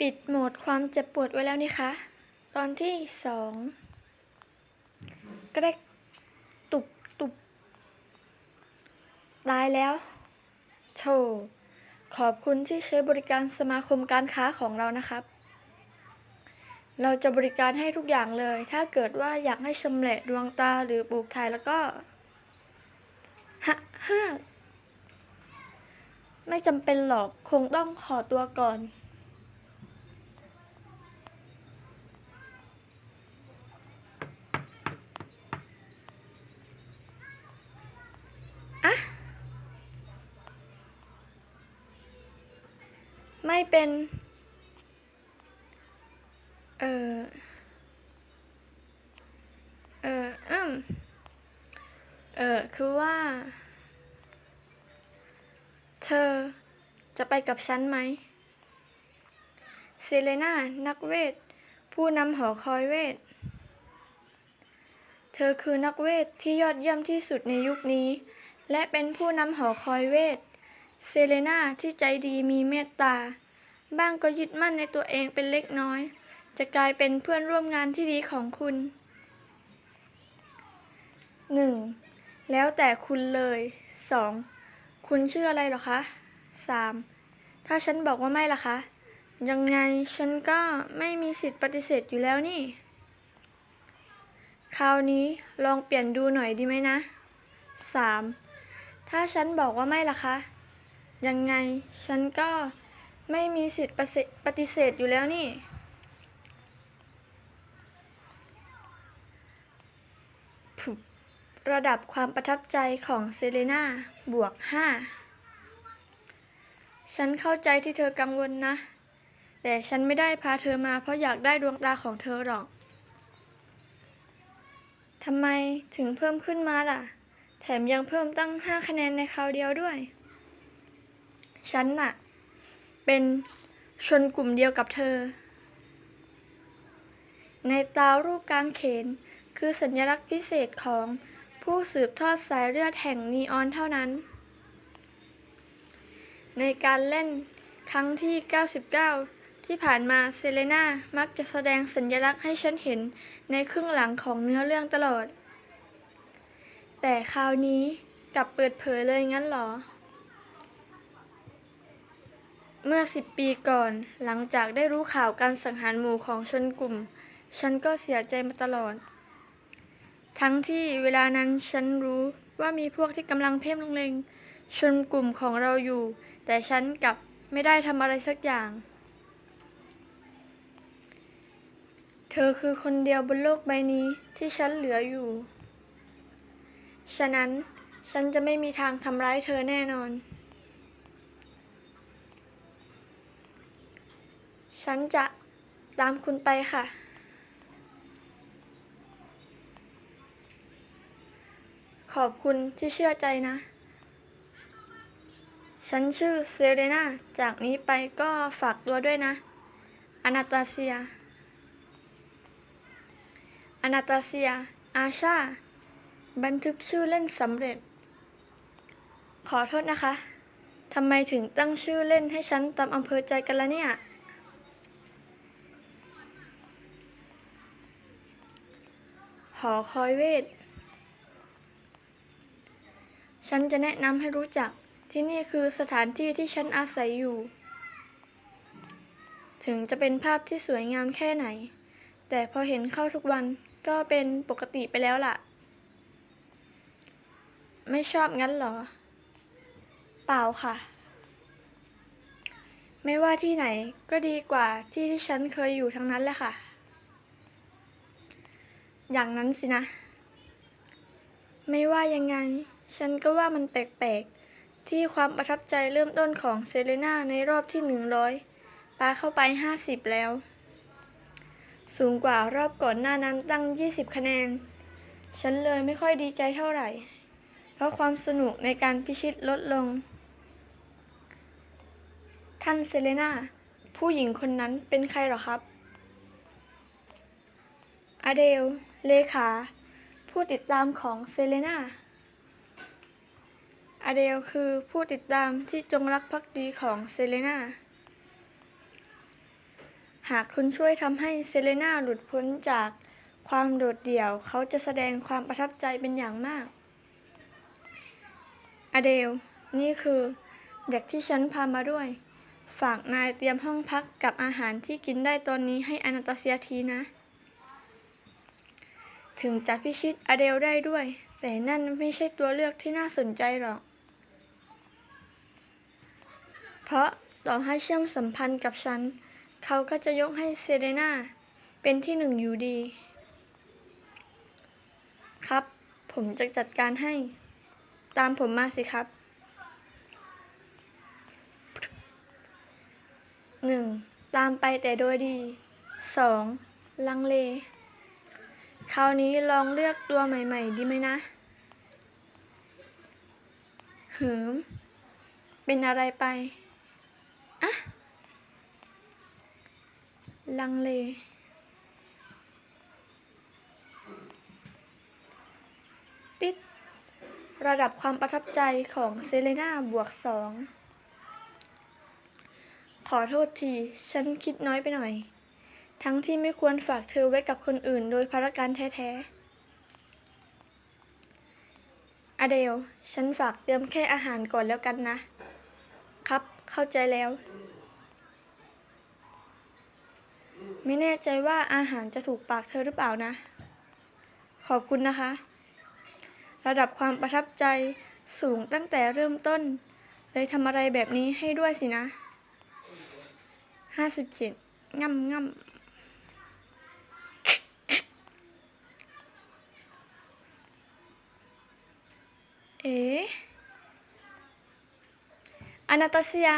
ปิดโหมดความเจ็บปวดไว้แล้วนี่คะ ตอนที่สองกระเดกตุบตุบตายแล้วโธ่ขอบคุณที่ใช้บริการสมาคมการค้าของเรานะครับ เราจะบริการให้ทุกอย่างเลย ถ้าเกิดว่าอยากให้ชำแหละดวงตาหรือปลูกถ่ายแล้วก็ฮะฮ่าไม่จำเป็นหรอกคงต้องขอตัวก่อน อะ ไม่เป็น เออเอออืมเออคือว่า เธอจะไปกับฉันไหม เซเลนานักเวท ผู้นำหอคอยเวท เธอคือนักเวทที่ยอดเยี่ยมที่สุดในยุคนี้ และเป็นผู้นำหอคอยเวท เซเลนาที่ใจดีมีเมตตา บ้างก็ยึดมั่นในตัวเองเป็นเล็กน้อย จะกลายเป็นเพื่อนร่วมงานที่ดีของคุณ 1. แล้วแต่คุณเลย 2. คุณชื่ออะไรหรอคะ 3. ถ้าฉันบอกว่าไม่ล่ะคะ ยังไงฉันก็ไม่มีสิทธิ์ปฏิเสธอยู่แล้วนี่ คราวนี้ลองเปลี่ยนดูหน่อยดีไหมนะ 3. ถ้าฉันบอกว่าไม่ล่ะคะ ยังไง ฉันก็ไม่มีสิทธิ์ปฏิเสธอยู่แล้วนี่ ระดับความประทับใจของเซเลนาบวก 5 ฉันเข้าใจที่เธอกังวลนะ แต่ฉันไม่ได้พาเธอมาเพราะอยากได้ดวงตาของเธอหรอกทำไมถึงเพิ่มขึ้นมาล่ะ แถมยังเพิ่มตั้ง 5 คะแนนในคราวเดียวด้วย ฉันน่ะ เป็นชนกลุ่มเดียวกับเธอ ในตารูปกางเขนคือสัญลักษณ์พิเศษของผู้สืบทอดสายเลือดแห่งนีออนเท่านั้น ในการเล่นครั้งที่ 99 ที่ผ่านมาเซเลนามักจะแสดงสัญลักษณ์ให้ฉันเห็นในครึ่งหลังของเนื้อเรื่องตลอด แต่คราวนี้กลับเปิดเผยเลยงั้นหรอ เมื่อสิบปีก่อนหลังจากได้รู้ข่าวการสังหารหมู่ของชนกลุ่ม ฉันก็เสียใจมาตลอด ทั้งที่เวลานั้นฉันรู้ว่ามีพวกที่กำลังเพ่งเล็งชนกลุ่มของเราอยู่ แต่ฉันกลับไม่ได้ทำอะไรสักอย่าง เธอคือคนเดียวบนโลกใบนี้ที่ฉันเหลืออยู่ ฉะนั้นฉันจะไม่มีทางทำร้ายเธอแน่นอน ฉันจะตามคุณไปค่ะ ขอบคุณที่เชื่อใจนะ ฉันชื่อเซเรนาจากนี้ไปก็ฝากตัวด้วยนะ อนาตาเซีย อนาตาเซีย อาชา บันทึกชื่อเล่นสำเร็จ ขอโทษนะคะทำไมถึงตั้งชื่อเล่นให้ฉันตามอำเภอใจกันละเนี่ย อคอยเวท ฉันจะแนะนำให้รู้จัก ที่นี่คือสถานที่ที่ฉันอาศัยอยู่ ถึงจะเป็นภาพที่สวยงามแค่ไหน แต่พอเห็นเข้าทุกวันก็เป็นปกติไปแล้วล่ะ ไม่ชอบงั้นหรอ เปล่าค่ะ ไม่ว่าที่ไหนก็ดีกว่าที่ที่ฉันเคยอยู่ทั้งนั้นแหละค่ะ อย่างนั้นสินะ ไม่ว่ายังไง ฉันก็ว่ามันแปลกๆ ที่ความประทับใจเริ่มต้นของเซเลนาในรอบที่หนึ่งร้อยปาเข้าไปห้าสิบแล้ว สูงกว่ารอบก่อนหน้านั้นตั้ง20คะแนน ฉันเลยไม่ค่อยดีใจเท่าไหร่ เพราะความสนุกในการพิชิตลดลง ท่านเซเลนาผู้หญิงคนนั้นเป็นใครหรอครับอเดล เลขา ผู้ติดตามของเซเลนาอเดลคือผู้ติดตามที่จงรักภักดีของเซเลนาหากคุณช่วยทำให้เซเลนาหลุดพ้นจากความโดดเดี่ยว เขาจะแสดงความประทับใจเป็นอย่างมาก อเดล นี่คือเด็กที่ฉันพามาด้วย ฝากนายเตรียมห้องพักกับอาหารที่กินได้ตอนนี้ให้อนาตาเซียทีนะ ถึงจะพิชิตอเดลได้ด้วย แต่นั่นไม่ใช่ตัวเลือกที่น่าสนใจหรอก เพราะต่อให้เชื่อมสัมพันธ์กับฉัน เขาก็จะยกให้เซเรนาเป็นที่หนึ่งอยู่ดี ครับ ผมจะจัดการให้ ตามผมมาสิครับหนึ่งตามไปแต่โดยดีสองลังเล คราวนี้ลองเลือกตัวใหม่ ๆ ดีไหมนะ หืม เป็นอะไรไปอะลังเล ติด ระดับความประทับใจของเซเลนาบวกสอง ขอโทษที ฉันคิดน้อยไปหน่อย ทั้งที่ไม่ควรฝากเธอไว้กับคนอื่นโดยภารการแท้ๆ อเดล ฉันฝากเตรียมแค่อาหารก่อนแล้วกันนะ ครับ เข้าใจแล้ว ไม่แน่ใจว่าอาหารจะถูกปากเธอหรือเปล่านะ ขอบคุณนะคะ ระดับความประทับใจสูงตั้งแต่เริ่มต้น เลยทำอะไรแบบนี้ให้ด้วยสินะห้าสิบเจ็ดง่ำง่ำ เอ๋อนาตาเซีย